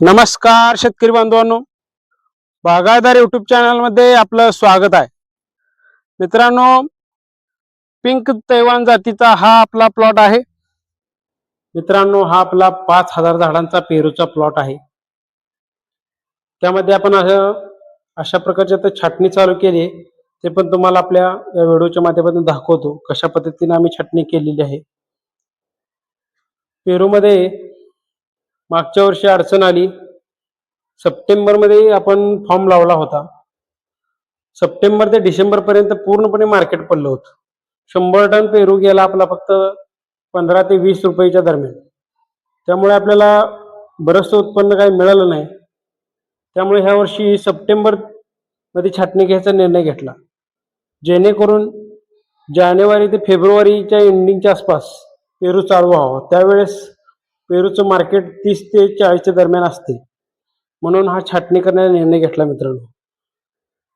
नमस्कार शेतकरी बांधवांनो. बागायदार युट्यूब चॅनलमध्ये आपलं स्वागत आहे. मित्रांनो पिंक तैवान जातीचा हा आपला प्लॉट आहे. मित्रांनो हा आपला पाच हजार झाडांचा पेरूचा प्लॉट आहे. त्यामध्ये आपण असं अशा प्रकारची आता छाटणी चालू केली आहे. ते पण तुम्हाला आपल्या या व्हिडिओच्या माध्यमातून दाखवतो कशा पद्धतीने आम्ही छाटणी केलेली आहे. पेरूमध्ये मागच्या वर्षी अडचण आली. सप्टेंबरमध्ये आपण फॉर्म लावला होता. सप्टेंबर ते डिसेंबरपर्यंत पूर्णपणे मार्केट पडलं होतं. शंभर टन पेरू गेला आपला फक्त पंधरा ते वीस रुपयेच्या दरम्यान. त्यामुळे आपल्याला बरंचसं उत्पन्न काही मिळालं नाही. त्यामुळे ह्या वर्षी सप्टेंबरमध्ये छाटणी घ्यायचा निर्णय घेतला. जेणेकरून जानेवारी ते फेब्रुवारीच्या एंडिंगच्या आसपास पेरू चालू व्हावा. त्यावेळेस पेरूचं मार्केट तीस ते चाळीसच्या दरम्यान असते. म्हणून हा छाटणी करण्याचा निर्णय घेतला मित्रांनो.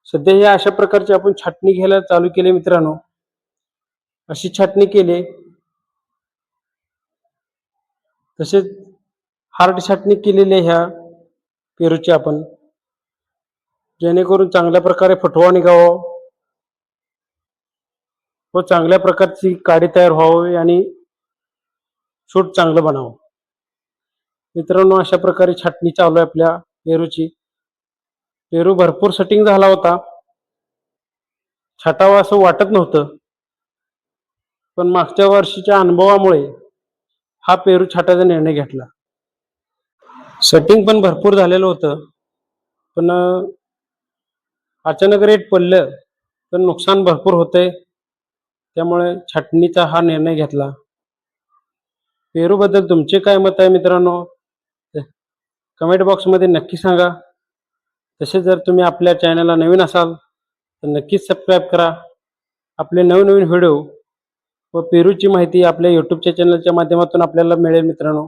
सध्या हे अशा प्रकारची आपण छाटणी घ्यायला चालू केली मित्रांनो. अशी छाटणी केली. तसेच हार्ड छाटणी केलेली ह्या पेरूची आपण जेणेकरून चांगल्या प्रकारे फटवा निघावा व चांगल्या प्रकारची काडी तयार व्हावी आणि शूट चांगलं बनावं. मित्रांनो अशा प्रकारे छाटणी चालू आहे आपल्या पेरूची. पेरू भरपूर सेटिंग झाला होता. छाटावा असं वाटत नव्हतं. पण मागच्या वर्षीच्या अनुभवामुळे हा पेरू छाटायचा निर्णय घेतला. सेटिंग पण भरपूर झालेलं होतं. पण अचानक रेट पडलं तर नुकसान भरपूर होतंय. त्यामुळे छाटणीचा हा निर्णय घेतला. पेरूबद्दल तुमचे काय मत आहे मित्रांनो? कमेंट बॉक्समध्ये नक्की सांगा. तसेच जर तुम्ही आपल्या चॅनलला नवीन असाल तर नक्कीच सबस्क्राईब करा. आपले नवनवीन व्हिडिओ व पेरूची माहिती आपल्या यूट्यूबच्या चॅनलच्या माध्यमातून आपल्याला मिळेल मित्रांनो.